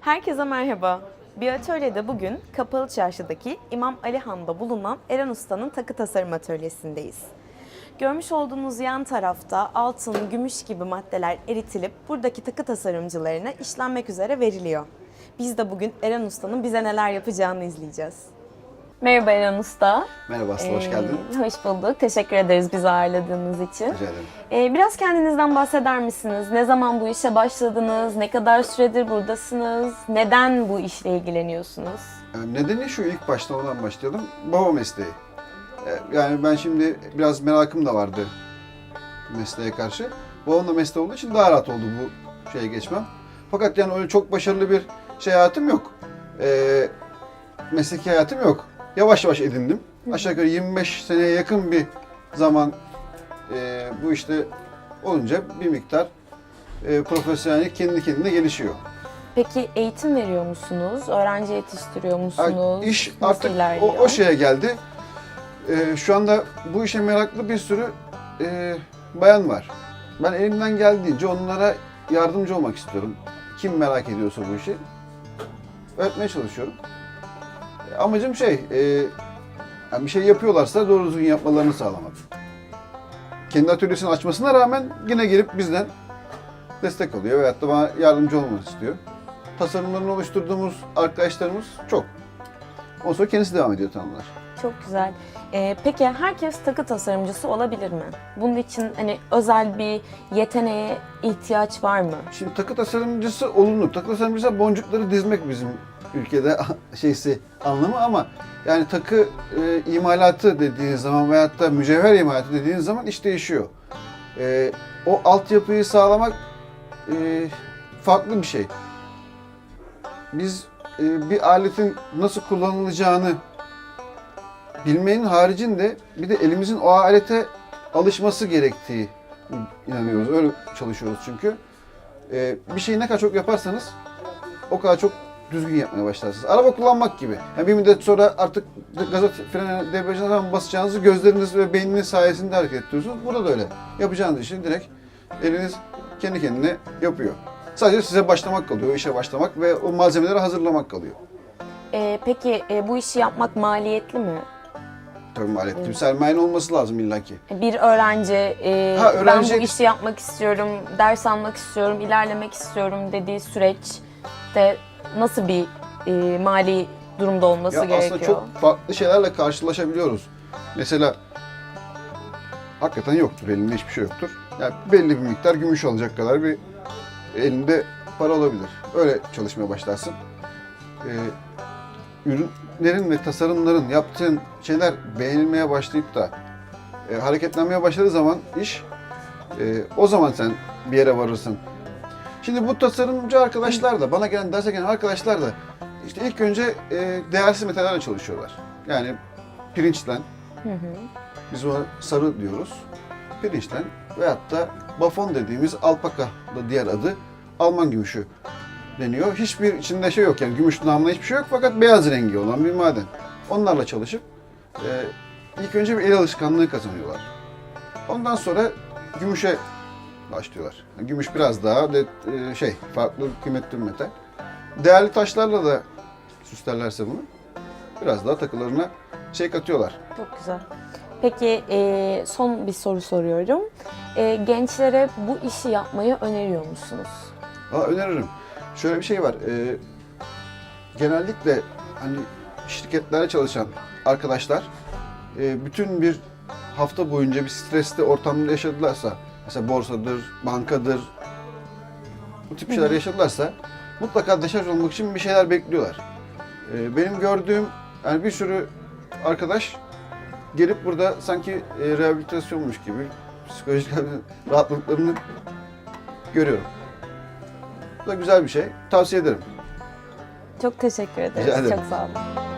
Herkese merhaba. Bir atölyede bugün Kapalı Çarşı'daki İmam Ali Han'da bulunan Eren Usta'nın takı tasarım atölyesindeyiz. Görmüş olduğunuz yan tarafta altın, gümüş gibi maddeler eritilip buradaki takı tasarımcılarına işlenmek üzere veriliyor. Biz de bugün Eren Usta'nın bize neler yapacağını izleyeceğiz. Merhaba Eren Usta. Merhaba Aslı, hoş geldin. Ee, hoş bulduk. Teşekkür ederiz bizi ağırladığınız için. Rica ederim. Ee, biraz kendinizden bahseder misiniz? Ne zaman bu işe başladınız? Ne kadar süredir buradasınız? Neden bu işle ilgileniyorsunuz? Yani nedeni şu, ilk başta oradan başlayalım. Baba mesleği. Ee, Yani ben şimdi biraz merakım da vardı mesleğe karşı. Babam da mesleği olduğu için daha rahat oldu bu şeye geçmem. Fakat yani öyle çok başarılı bir şey hayatım yok. Ee, mesleki hayatım yok. Yavaş yavaş edindim. Aşağı yukarı 25 seneye yakın bir zaman e, bu işte olunca bir miktar e, profesyonellik kendi kendine gelişiyor. Peki eğitim veriyor musunuz? Öğrenci yetiştiriyor musunuz? Ay, İş Nasıl artık o, ilerliyor? o şeye geldi. Ee, şu anda bu işe meraklı bir sürü e, bayan var. Ben elimden geldiğince onlara yardımcı olmak istiyorum. Kim merak ediyorsa bu işi öğretmeye çalışıyorum. Amacım şey, e, yani bir şey yapıyorlarsa doğru düzgün yapmalarını sağlamak. Kendi atölyesini açmasına rağmen yine gelip bizden destek alıyor veyahut da bana yardımcı olmak istiyor. Tasarımlarını oluşturduğumuz arkadaşlarımız çok. Ondan sonra kendisi devam ediyor tanımlar. Çok güzel. Ee, peki herkes takı tasarımcısı olabilir mi? Bunun için hani özel bir yeteneğe ihtiyaç var mı? Şimdi takı tasarımcısı olunur. Takı tasarımcısı boncukları dizmek bizim ülkede şeysi anlamı ama yani takı e, imalatı dediğiniz zaman veyahut da mücevher imalatı dediğiniz zaman iş değişiyor. E, o altyapıyı sağlamak e, farklı bir şey. Biz e, bir aletin nasıl kullanılacağını bilmenin haricinde bir de elimizin o alete alışması gerektiği inanıyoruz. Öyle çalışıyoruz çünkü. Ee, bir şeyi ne kadar çok yaparsanız o kadar çok düzgün yapmaya başlarsınız. Araba kullanmak gibi. Yani bir müddet sonra artık gaza frene debriyajına zaman basacağınızı gözleriniz ve beyniniz sayesinde hareket ettiriyorsunuz. Burada da öyle. Yapacağınız işi direkt eliniz kendi kendine yapıyor. Sadece size başlamak kalıyor, işe başlamak ve o malzemeleri hazırlamak kalıyor. Ee, peki e, bu işi yapmak maliyetli mi? Tabii maliyetli bir sermayen olması lazım illaki. Bir öğrenci, e, Ha, öğrenci- ben bu işi yapmak istiyorum, ders almak istiyorum, ilerlemek istiyorum dediği süreçte nasıl bir e, mali durumda olması Ya gerekiyor? aslında çok farklı şeylerle karşılaşabiliyoruz. Mesela hakikaten yoktur elinde hiçbir şey yoktur. Yani belli bir miktar gümüş alacak kadar bir elinde para olabilir. Öyle çalışmaya başlarsın. Ee, ürünlerin ve tasarımların yaptığın şeyler beğenilmeye başlayıp da e, hareketlenmeye başladığı zaman iş e, o zaman sen bir yere varırsın. Şimdi bu tasarımcı arkadaşlar da bana gelen derse gelen arkadaşlar da işte ilk önce e, değersiz metallerle çalışıyorlar. Yani pirinçten, Hı hı. biz ona sarı diyoruz. Pirinçten veyahut da bafon dediğimiz alpaka da diğer adı Alman gümüşü deniyor. Hiçbir içinde şey yok yani gümüş namına hiçbir şey yok fakat beyaz rengi olan bir maden. Onlarla çalışıp e, ilk önce bir el alışkanlığı kazanıyorlar. Ondan sonra gümüşe başlıyorlar. Gümüş biraz daha de, e, şey farklı kıymetli bir metal. Değerli taşlarla da süslerlerse bunu biraz daha takılarına şey katıyorlar. Çok güzel. Peki e, son bir soru soruyorum. E, gençlere bu işi yapmayı öneriyor musunuz? Valla öneririm. Şöyle bir şey var. e, genellikle hani şirketlere çalışan arkadaşlar e, bütün bir hafta boyunca bir stresli ortamda yaşadılarsa, mesela borsadır, bankadır, bu tip şeyler yaşadılarsa mutlaka deşarj olmak için bir şeyler bekliyorlar. E, benim gördüğüm yani bir sürü arkadaş gelip burada sanki e, rehabilitasyonmuş gibi psikolojik rahatlıklarını görüyorum. Bu da güzel bir şey. Tavsiye ederim. Çok teşekkür ederiz. Rica ederim. Çok sağ olun.